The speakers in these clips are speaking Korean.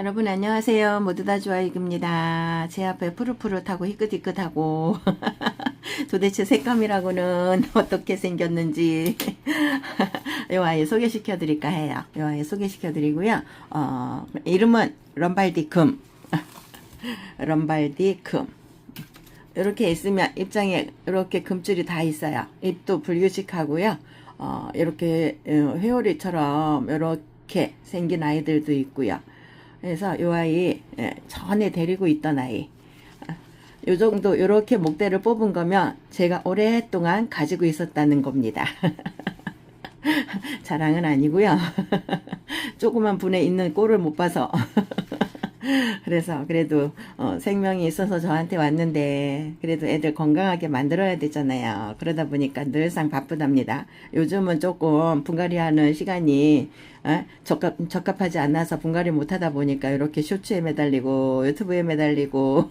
여러분 안녕하세요. 모두 다 좋아익입니다. 제 앞에 푸릇푸릇하고 희끗희끗하고 도대체 색감이라고는 어떻게 생겼는지 이 아이 소개시켜 드릴까 해요. 이 아이 소개시켜 드리고요. 어, 이름은 럼발디 금 럼발디 금 이렇게 있으면 입장에 이렇게 금줄이 다 있어요. 입도 불규칙하고요. 어, 이렇게 어, 회오리처럼 이렇게 생긴 아이들도 있고요. 그래서 요 아이 예, 전에 데리고 있던 아이 아, 요 정도 요렇게 목대를 뽑은 거면 제가 오랫동안 가지고 있었다는 겁니다. 자랑은 아니고요. 조그만 분에 있는 꼴을 못 봐서 그래서 그래도 어, 생명이 있어서 저한테 왔는데 그래도 애들 건강하게 만들어야 되잖아요. 그러다 보니까 늘상 바쁘답니다. 요즘은 조금 분갈이 하는 시간이 어? 적합, 적합하지 않아서 분갈이 못하다 보니까 이렇게 쇼츠에 매달리고 유튜브에 매달리고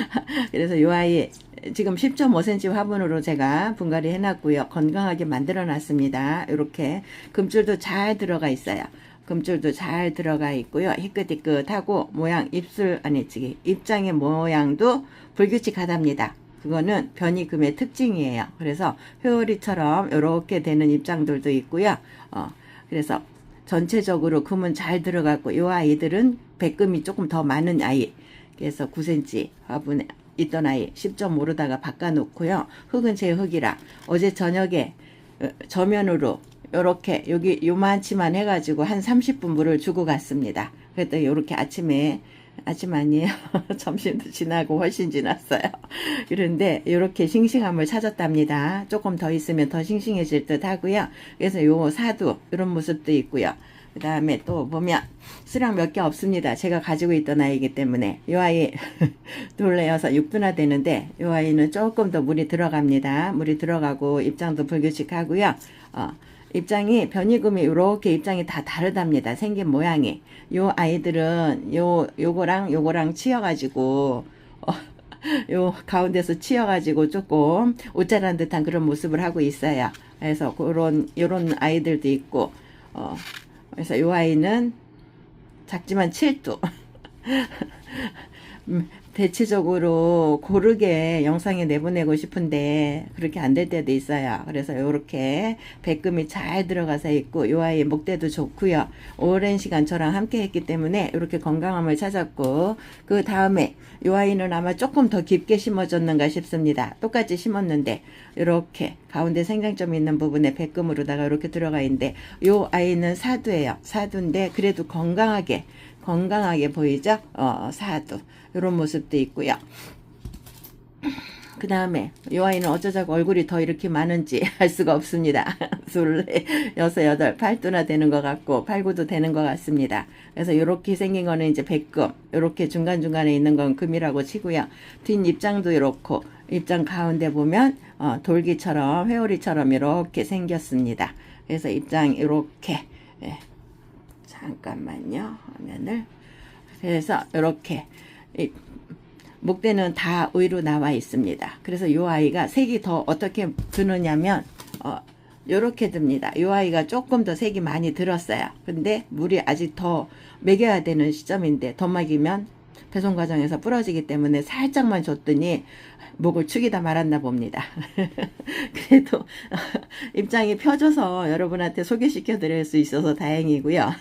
그래서 요 아이 지금 10.5cm 화분으로 제가 분갈이 해놨고요. 건강하게 만들어 놨습니다. 이렇게 금줄도 잘 들어가 있어요. 금줄도 잘 들어가 있고요. 희끗희끗하고 모양 입술 아니 지기 입장의 모양도 불규칙하답니다. 그거는 변이금의 특징이에요. 그래서 회오리처럼 이렇게 되는 입장들도 있고요. 어, 그래서 전체적으로 금은 잘 들어갔고 이 아이들은 백금이 조금 더 많은 아이. 그래서 9cm 화분에 있던 아이 10.5로다가 바꿔놓고요. 흙은 제 흙이라 어제 저녁에 어, 저면으로 요렇게 여기 요만치만 해가지고 한 30분 물을 주고 갔습니다. 그랬더니 요렇게 아침에 아침 아니에요. 점심도 지나고 훨씬 지났어요. 그런데 이렇게 싱싱함을 찾았답니다. 조금 더 있으면 더 싱싱해질 듯 하고요. 그래서 요 사두 이런 모습도 있고요. 그 다음에 또 보면 수량 몇 개 없습니다. 제가 가지고 있던 아이기 때문에 이 아이 둘레여서 6분화 되는데 이 아이는 조금 더 물이 들어갑니다. 물이 들어가고 입장도 불규칙하고요. 어, 입장이 변이금이 이렇게 입장이 다 다르답니다. 생긴 모양이. 요 아이들은 요 요거랑 요거랑 치여 가지고 어, 요 가운데서 치여 가지고 조금 옷자란 듯한 그런 모습을 하고 있어요. 그래서 그런 요런 아이들도 있고 어, 그래서 요 아이는 작지만 7두. 음, 대체적으로 고르게 영상에 내보내고 싶은데 그렇게 안 될 때도 있어요. 그래서 요렇게 백금이 잘 들어가서 있고 요 아이 목대도 좋고요. 오랜 시간 저랑 함께 했기 때문에 이렇게 건강함을 찾았고 그 다음에 요 아이는 아마 조금 더 깊게 심어졌는가 싶습니다. 똑같이 심었는데 이렇게 가운데 생장점 있는 부분에 백금으로다가 이렇게 들어가 있는데 요 아이는 사두예요. 사두인데 그래도 건강하게 건강하게 보이죠? 어, 사두. 이런 모습도 있고요. 그 다음에 이 아이는 어쩌자고 얼굴이 더 이렇게 많은지 알 수가 없습니다. 둘, 넷, 여섯, 여덟, 팔두나 되는 것 같고 팔구도 되는 것 같습니다. 그래서 이렇게 생긴 거는 이제 백금, 이렇게 중간중간에 있는 건 금이라고 치고요. 뒷 입장도 이렇고 입장 가운데 보면 어, 돌기처럼 회오리처럼 이렇게 생겼습니다. 그래서 입장 이렇게 예. 잠깐만요. 화면을 그래서 이렇게 목대는 다 의로 나와 있습니다. 그래서 이 아이가 색이 더 어떻게 드느냐면 어, 요렇게 듭니다. 이 아이가 조금 더 색이 많이 들었어요. 근데 물이 아직 더 먹여야 되는 시점인데 더 먹이면 배송 과정에서 부러지기 때문에 살짝만 줬더니 목을 축이다 말았나 봅니다. 그래도 입장이 펴져서 여러분한테 소개시켜 드릴 수 있어서 다행이고요.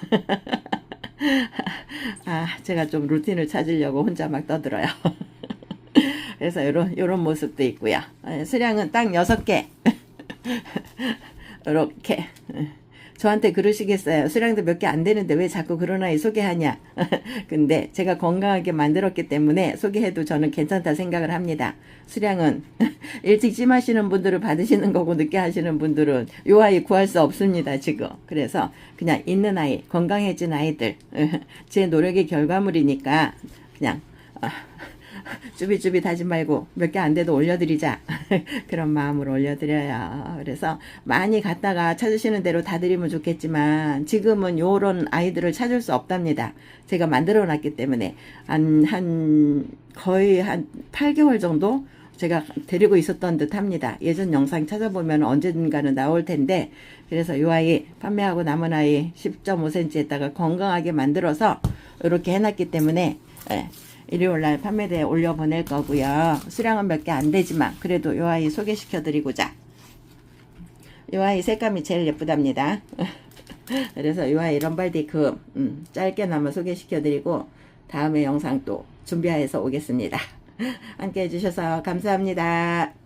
아, 제가 좀 루틴을 찾으려고 혼자 막 떠들어요. 그래서 요런, 요런 모습도 있고요. 아, 수량은 딱 6개. 이렇게. 저한테 그러시겠어요. 수량도 몇 개 안 되는데 왜 자꾸 그런 아이 소개하냐. 근데 제가 건강하게 만들었기 때문에 소개해도 저는 괜찮다 생각을 합니다. 수량은 일찍 찜하시는 분들은 받으시는 거고 늦게 하시는 분들은 요 아이 구할 수 없습니다. 지금. 그래서 그냥 있는 아이, 건강해진 아이들. 제 노력의 결과물이니까 그냥 어, 쭈비쭈비 하지 말고 몇 개 안 돼도 올려드리자. 그런 마음으로 올려드려요. 그래서 많이 갔다가 찾으시는 대로 다 드리면 좋겠지만 지금은 요런 아이들을 찾을 수 없답니다. 제가 만들어 놨기 때문에 한, 한 거의 한 8개월 정도 제가 데리고 있었던 듯 합니다. 예전 영상 찾아보면 언젠가는 나올 텐데, 그래서 이 아이, 판매하고 남은 아이 10.5cm에다가 건강하게 만들어서 이렇게 해놨기 때문에 예, 일요일 날 판매대에 올려 보낼 거고요. 수량은 몇 개 안 되지만 그래도 요 아이 소개시켜 드리고자. 요 아이 색감이 제일 예쁘답니다. 그래서 요 아이 럼발디크 음, 짧게나마 소개시켜 드리고 다음에 영상 또 준비해서 오겠습니다. 함께 해주셔서 감사합니다.